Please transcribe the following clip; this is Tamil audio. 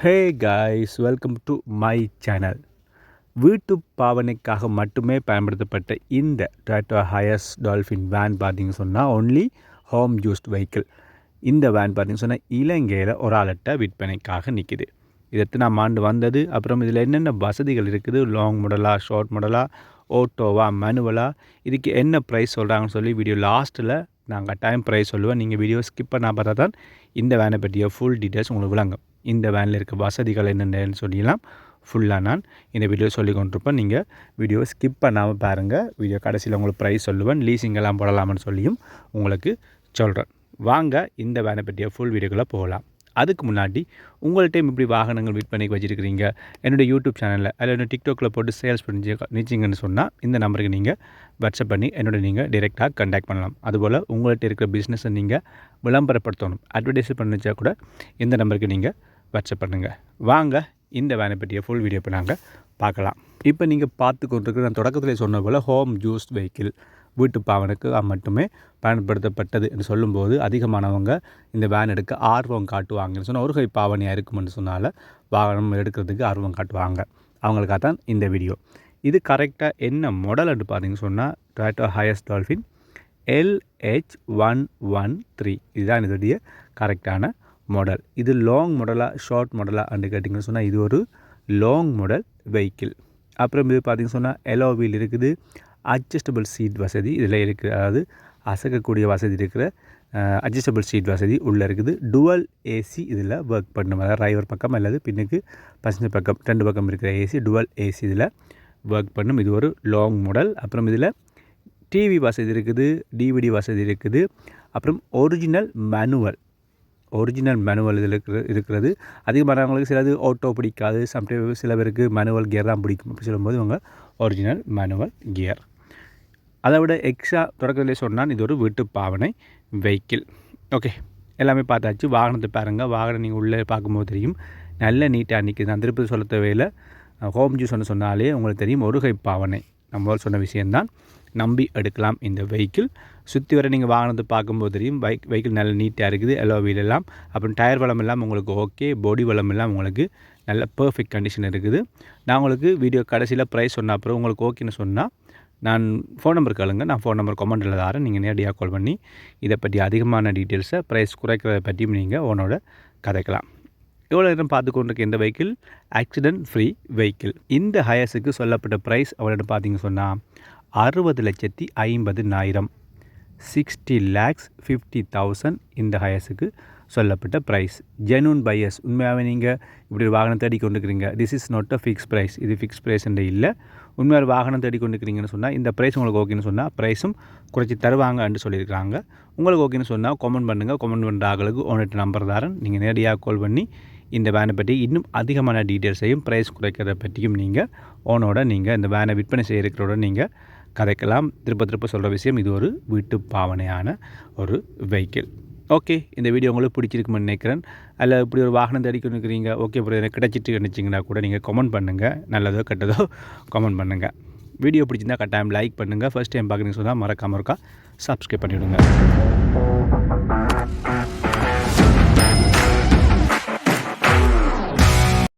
Hey guys welcome to my channel வீட்டு பாவனைக்காக மட்டுமே பயன்படுத்தப்பட்ட இந்த டாட்டா ஹயஸ் டால்ஃபின் வேன் பார்த்தீங்கன்னு சொன்னால் ஒன்லி ஹோம் யூஸ்ட் வெஹிக்கிள் இந்த வேன் பார்த்தீங்கன்னு சொன்னால் இலங்கையில் ஒரு ஆளட்ட விற்பனைக்காக நிற்கிது இது எத்தனாம் ஆண்டு வந்தது? அப்புறம் இதில் என்னென்ன வசதிகள் இருக்குது? லாங் மாடலாக ஷார்ட் மாடலாக ஓட்டோவா மேனுவலா இதுக்கு என்ன ப்ரைஸ் சொல்கிறாங்கன்னு சொல்லி வீடியோ லாஸ்ட்டில் நாங்கள் டைம் ப்ரைஸ் சொல்லுவேன். நீங்கள் வீடியோ ஸ்கிப் பண்ணால் பார்த்தா தான் இந்த வேனை பற்றிய ஃபுல் டீட்டெயில்ஸ் உங்களுக்கு விளங்கும். இந்த வேனில் இருக்க வசதிகள் என்னென்னு சொல்லிடலாம். ஃபுல்லாக நான் இந்த வீடியோ சொல்லி கொண்டிருப்பேன் நீங்கள் வீடியோவை ஸ்கிப் பண்ணாமல் பாருங்கள் வீடியோ கடைசியில் உங்களுக்கு ப்ரைஸ் சொல்லுவேன். லீஸிங்கெல்லாம் போடலாம்னு சொல்லியும் உங்களுக்கு சொல்கிறேன் வாங்க இந்த வேனை பற்றிய ஃபுல் வீடியோக்குள்ளே போகலாம். அதுக்கு முன்னாடி உங்கள்கிட்ட இப்படி வாகனங்கள் விற்பனைக்கு வச்சுருக்கிறீங்க. என்னுடைய யூடியூப் சேனலில் அதில் என்ன டிக்டாக்கில் போட்டு சேல்ஸ் பண்ணி நிச்சிங்கன்னு சொன்னால் இந்த நம்பருக்கு நீங்கள் வாட்ஸ்அப் பண்ணி என்னோட நீங்கள் டைரெக்டாக கண்டாக்ட் பண்ணலாம். அதுபோல் உங்கள்கிட்ட இருக்கிற பிஸ்னஸை நீங்கள் விளம்பரப்படுத்தணும். அட்வர்டைஸ் பண்ணிச்சா கூட இந்த நம்பருக்கு நீங்கள் வாட்ஸ்அப் பண்ணுங்கள் வாங்க இந்த வேனை பற்றிய ஃபுல் வீடியோ இப்போ நாங்கள் பார்க்கலாம். இப்போ நீங்கள் பார்த்து கொண்டிருக்கிற நான் தொடக்கத்தில் சொன்ன போல் ஹோம் ஜூஸ் வெஹிக்கிள் வீட்டு பாவனுக்கு மட்டுமே பயன்படுத்தப்பட்டது என்று சொல்லும்போது அதிகமானவங்க இந்த வேன் எடுக்க ஆர்வம் காட்டுவாங்கன்னு சொன்னால் ஒரு கை பாவனையாக இருக்குமென்னு சொன்னால் வாகனம் எடுக்கிறதுக்கு ஆர்வம் காட்டுவாங்க. அவங்களுக்காக தான் இந்த வீடியோ இது கரெக்டாக என்ன மாடல்னு பார்த்தீங்கன்னு சொன்னால் Toyota Hiace Dolphin LH one one three இதுதான் இதோடைய கரெக்டான மாடல் இது லாங் மாடலாக ஷார்ட் மாடலாக அண்டு கேட்டிங்கன்னு சொன்னால் இது ஒரு லாங் மாடல் வெஹிக்கிள் அப்புறம் இது பார்த்திங்கன்னு சொன்னால் எலோ வீல் இருக்குது. அட்ஜஸ்டபிள் சீட் வசதி இதில் இருக்குது அதாவது அசைக்கக்கூடிய வசதி இருக்கிற அட்ஜஸ்டபிள் சீட் வசதி உள்ளே இருக்குது. டுவல் ஏசி இதில் ஒர்க் பண்ணும். அதாவது டிரைவர் பக்கம் அல்லது பின்னுக்கு பசஞ்சர் பக்கம் ரெண்டு பக்கம் இருக்கிற ஏசி டுவல் ஏசி இதில் ஒர்க் பண்ணும். இது ஒரு லாங் மாடல் அப்புறம் இதில் டிவி வசதி இருக்குது டிவிடி வசதி இருக்குது. அப்புறம் ஒரிஜினல் மேனுவல் ஒரிஜினல் மேனுவல் இதில் இருக்கிற இருக்கிறது. அதிகமானவங்களுக்கு சிலது ஆட்டோ பிடிக்காது. சம்டைம் சில பேருக்கு மேனுவல் கியர் தான் பிடிக்கும். அப்படி சொல்லும்போது இவங்க ஒரிஜினல் மேனுவல் கியர் அதை விட எக்ஸ்ட்ரா தொடக்கத்திலே சொன்னால் இது ஒரு வீட்டு பாவனை வெஹிக்கிள் ஓகே எல்லாமே பார்த்தாச்சு. வாகனத்தை பாருங்கள் வாகனம் நீங்கள் உள்ளே பார்க்கும்போது தெரியும். நல்ல நீட்டாக நிற்கிது நான் திருப்பதி சொல்ல தேவையில் ஹோம் ஜூஸ் ஒன்று சொன்னாலே உங்களுக்கு தெரியும். ஒரு பாவனை. நம்ம சொன்ன விஷயந்தான் நம்பி எடுக்கலாம் இந்த வெஹிக்கிள் சுற்றி வர நீங்கள் வாகனத்தை பார்க்கும்போது தெரியும் பைக் வெஹிக்கிள் நல்ல நீட்டாக இருக்குது எல்லோ வீலெல்லாம் அப்புறம் டயர் வளம் எல்லாம் உங்களுக்கு ஓகே பாடி வளம் எல்லாம் உங்களுக்கு நல்ல பர்ஃபெக்ட் கண்டிஷன் இருக்குது. நான் உங்களுக்கு வீடியோ கடைசியில் ப்ரைஸ் சொன்ன அப்புறம் உங்களுக்கு ஓகேன்னு சொன்னால் நான் ஃபோன் நம்பர் கேளுங்க. நான் ஃபோன் நம்பர் கமெண்டில் தரேன். நீங்கள் நேரடியாக கால் பண்ணி இதை பற்றி அதிகமான டீட்டெயில்ஸை ப்ரைஸ் குறைக்கிறத பற்றியும் நீங்கள் உன்னோட கதைக்கலாம். எவ்வளோ நேரம் பார்த்து கொண்டிருக்க இந்த வெஹிக்கிள் ஆக்சிடென்ட் ஃப்ரீ வெஹிக்கிள் இந்த ஹயர்ஸுக்கு சொல்லப்பட்ட ப்ரைஸ் அவ்வளோ பார்த்தீங்க சொன்னால் அறுபது லட்சத்தி ஐம்பதுனாயிரம் சிக்ஸ்டி லேக்ஸ் ஃபிஃப்டி தௌசண்ட் இந்த ஹயர்ஸுக்கு சொல்லப்பட்ட ப்ரைஸ் ஜெனூன் பையர்ஸ் உண்மையாகவே நீங்கள் இப்படி ஒரு வாகனம் தேடி கொண்டுக்கிறீங்க this is not a fix price இது ஃபிக்ஸ் ப்ரைஸ் இல்லை. உண்மையாக வாகனம் தேடி கொண்டுக்கிறீங்கன்னு சொன்னால் இந்த ப்ரைஸ் உங்களுக்கு ஓகேன்னு சொன்னால் ப்ரைஸும் குறைச்சி தருவாங்கன்னு சொல்லியிருக்காங்க உங்களுக்கு ஓகேன்னு சொன்னால் கமெண்ட் பண்ணுங்கள் கமெண்ட் பண்ணுற ஆகளுக்கு ஒன்று நம்பர் தாரன். நீங்கள் நேரடியாக கால் பண்ணி இந்த வேனை பற்றி இன்னும் அதிகமான டீட்டெயில்ஸையும் ப்ரைஸ் குறைக்கிறத பற்றியும் நீங்கள் ஓனோட நீங்கள் இந்த வேனை விற்பனை செய்கிறோட நீங்கள் கதைக்கலாம். திருப்ப திருப்ப சொல்கிற விஷயம் இது ஒரு வீட்டு பாவனையான ஒரு வெஹிக்கிள் ஓகே இந்த வீடியோ உங்களுக்கு பிடிச்சிருக்குமென்னு நினைக்கிறேன். அதில் இப்படி ஒரு வாகனம் தேடி இருக்கிறீங்க ஓகே அப்புறம் எனக்கு கிடைச்சிட்டு நினச்சிங்கன்னா கூட நீங்கள் கமெண்ட் பண்ணுங்கள் நல்லதோ கெட்டதோ கமெண்ட் பண்ணுங்கள் வீடியோ பிடிச்சிருந்தா கட்டாயம் லைக் பண்ணுங்கள் ஃபஸ்ட் டைம் பார்க்குறீங்க சொன்னால் மறக்காமல் இருக்கா? சப்ஸ்கிரைப் பண்ணிவிடுங்க